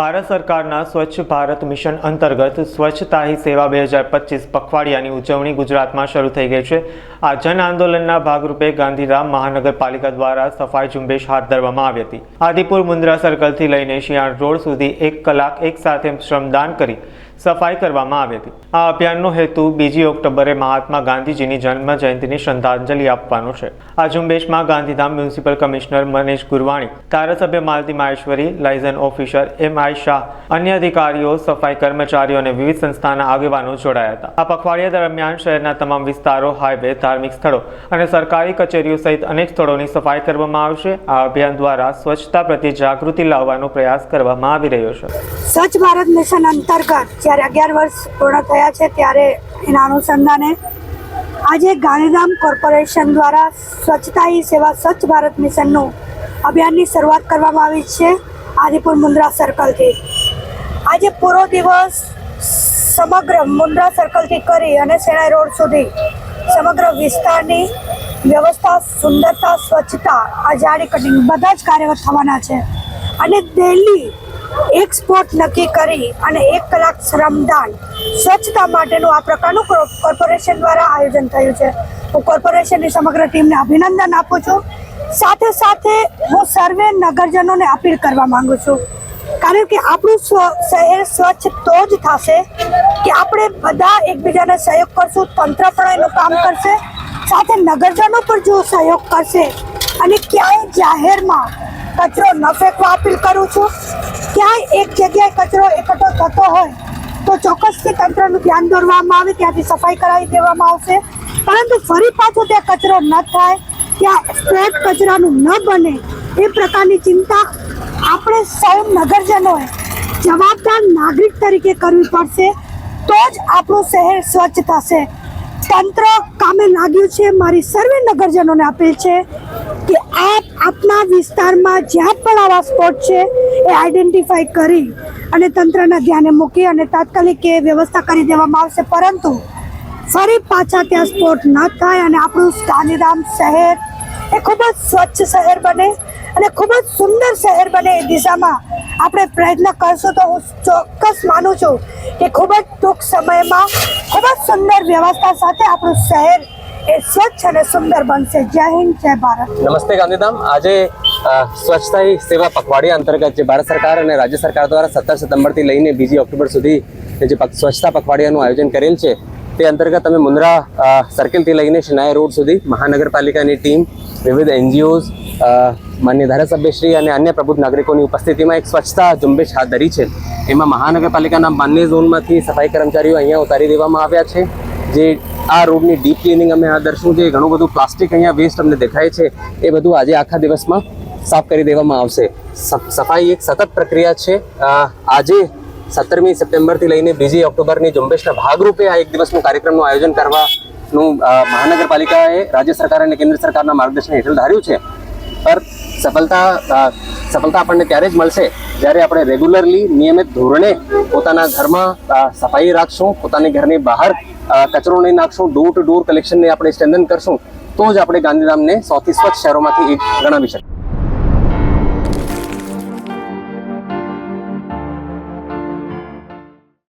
ભારત સરકારના સ્વચ્છ ભારત મિશન અંતર્ગત સ્વચ્છતા હી સેવા બે હજાર પચીસ પખવાડિયાની ઉજવણી ગુજરાતમાં શરૂ થઈ ગઈ છે. આ જન આંદોલનના ભાગરૂપે ગાંધીધામ મહાનગરપાલિકા દ્વારા સફાઈ ઝુંબેશ હાથ ધરવામાં આવી હતી. આદિપુર મુન્દ્રા સર્કલથી લઈને શિયાળ રોડ સુધી એક કલાક એક સાથે શ્રમદાન કરી સફાઈ કરવામાં આવી હતી. આ અભિયાનનો હેતુ બીજી ઓક્ટોબરે મહાત્મા ગાંધીજીની જન્મ જયંતિની શ્રદ્ધાંજલિ આપવાનો છે. આ ઝુંબેશમાં ગાંધીધામ મ્યુનિસિપલ કમિશનર મનીષ ગુરવાણી, ધારાસભ્ય Malti Maheshwari, liaison officer M I Shah, અન્ય અધિકારીઓ, સફાઈ કર્મચારીઓ અને વિવિધ સંસ્થાના આગેવાનો જોડાયા હતા. આ પખવાડિયા દરમિયાન શહેરના તમામ વિસ્તારો, હાઈવે, ધાર્મિક સ્થળો અને સરકારી કચેરીઓ સહિત અનેક સ્થળોની સફાઈ કરવામાં આવશે. આ અભિયાન દ્વારા સ્વચ્છતા પ્રત્યે જાગૃતિ લાવવાનો પ્રયાસ કરવામાં આવી રહ્યો છે. સ્વચ્છ ભારત મિશન અંતર્ગત જ્યારે અગિયાર વર્ષ પૂર્ણ થયા છે ત્યારે એના અનુસંધાને આજે ગાંધીધામ કોર્પોરેશન દ્વારા સ્વચ્છતા હી સેવા સ્વચ્છ ભારત મિશનનું અભિયાનની શરૂઆત કરવામાં આવી છે આદિપુર મુન્દ્રા સર્કલથી. આજે પૂરો દિવસ સમગ્ર મુન્દ્રા સર્કલથી કરી અને સેણાઈ રોડ સુધી સમગ્ર વિસ્તારની વ્યવસ્થા, સુંદરતા, સ્વચ્છતા, આ જાળી કટિંગ બધા જ કાર્યરત થવાના છે. અને ડેલી એક સ્પોટ નક્કી કરી અને એક કલાક શ્રમદાન સ્વચ્છતા માટેનું આ પ્રકારનું કોર- કોર્પોરેશન દ્વારા આયોજન થયું છે. હું કોર્પોરેશનની સમગ્ર ટીમને અભિનંદન આપું છું. સાથે સાથે હું સર્વે નગરજનોને અપીલ કરવા માંગુ છું. કારણ કે આપણું શહેર સ્વચ્છ તો જ થશે કે આપણે બધા એકબીજાને સહયોગ કરશું, તંત્ર પણ એનું કામ કરશે. સાથે નગરજનો પણ જો સહયોગ કરશે અને ક્યાંય જાહેરમાં કચરો ન ફેંકવા અપીલ કરું છું. ક્યાંય એક જગ્યાએ કચરો એકઠો થતો હોય, તો ચોક્કસથી તંત્રનું ધ્યાન દોરવામાં આવે, ત્યાંથી સફાઈ કરાવી દેવામાં આવશે. પરંતુ ફરી પાછો ત્યાં કચરો ન થાય, ત્યાં સ્પોટ કચરાનું ન બને, એ પ્રકારની ચિંતા આપણે સૌ નગરજનોએ જવાબદાર નાગરિક તરીકે કરવી પડશે. તો જ આપણું શહેર સ્વચ્છ થશે. તંત્ર કામે લાગ્યું છે. મારી સર્વે નગરજનોને અપીલ છે આપ આપના વિસ્તારમાં જ્યાં પણ આવા સ્પોટ છે, એ આઈડેન્ટિફાઈ કરી અને તંત્રના ધ્યાને મૂકી અને તાત્કાલિક એ વ્યવસ્થા કરી દેવામાં આવશે. પરંતુ ફરી પાછા ત્યાં સ્પોટ ન થાય અને આપણું ગાંધીધામ શહેર એ ખૂબ જ સ્વચ્છ શહેર બને અને ખૂબ જ સુંદર શહેર બને એ દિશામાં આપણે પ્રયત્ન કરશું તો હું ચોક્કસ માનું છું કે ખૂબ જ ટૂંક સમયમાં ખૂબ જ સુંદર વ્યવસ્થા સાથે આપણું શહેર એ સ્વચ્છ અને સુંદર બનશે. જય હિન્દ, જય ભારત. નમસ્તે ગાંધીધામ. આજે સ્વચ્છતા સેવા પખવાડિયા અંતર્ગત જે ભારત સરકાર અને રાજ્ય સરકાર દ્વારા સત્તર સપ્ટેમ્બરથી લઈને બીજી ઓક્ટોબર સુધી જે સ્વચ્છતા પખવાડિયાનું આયોજન કરેલ છે, તે અંતર્ગત અમે મુન્દ્રા સર્કલથી લઈને શિનાય રોડ સુધી મહાનગરપાલિકાની ટીમ, વિવિધ એનજીઓઝ માન્ય ધારાસભ્યશ્રી અને અન્ય પ્રબુદ્ધ નાગરિકોની ઉપસ્થિતિમાં એક સ્વચ્છતા ઝુંબેશ હાથ ધરી છે. એમાં મહાનગરપાલિકાના માન્ય ઝોનમાંથી સફાઈ કર્મચારીઓ અહીંયા ઉતારી દેવામાં આવ્યા છે. જે આ રોડની ડીપ ક્લિનિંગ અમે દર્શું જે ઘણું બધું પ્લાસ્ટિક અહીંયા વેસ્ટ અમને દેખાય છે, એ બધું આજે આખા દિવસમાં સાફ કરી દેવામાં આવશે. સફાઈ એક સતત પ્રક્રિયા છે. આજે સત્તરમી સપ્ટેમ્બરથી લઈને બીજી ઓક્ટોબરની ઝુંબેશના ભાગરૂપે આ એક દિવસનું કાર્યક્રમનું આયોજન કરવાનું મહાનગરપાલિકાએ રાજ્ય સરકાર અને કેન્દ્ર સરકારના માર્ગદર્શન હેઠળ ધાર્યું છે. પર સફળતા સફળતા આપણને ત્યારે જ મળશે જ્યારે આપણે રેગ્યુલરલી નિયમિત ધોરણે પોતાના ઘરમાં સફાઈ રાખશું, પોતાની ઘરની બહાર કચરો નહીં નાખશું ડોર ટુ ડોર કલેક્શનને આપણે સ્ટ્રેન્થન કરશું, તો જ આપણે ગાંધીધામને સૌથી સ્વચ્છ શહેરોમાંથી એક ગણાવી શકીએ.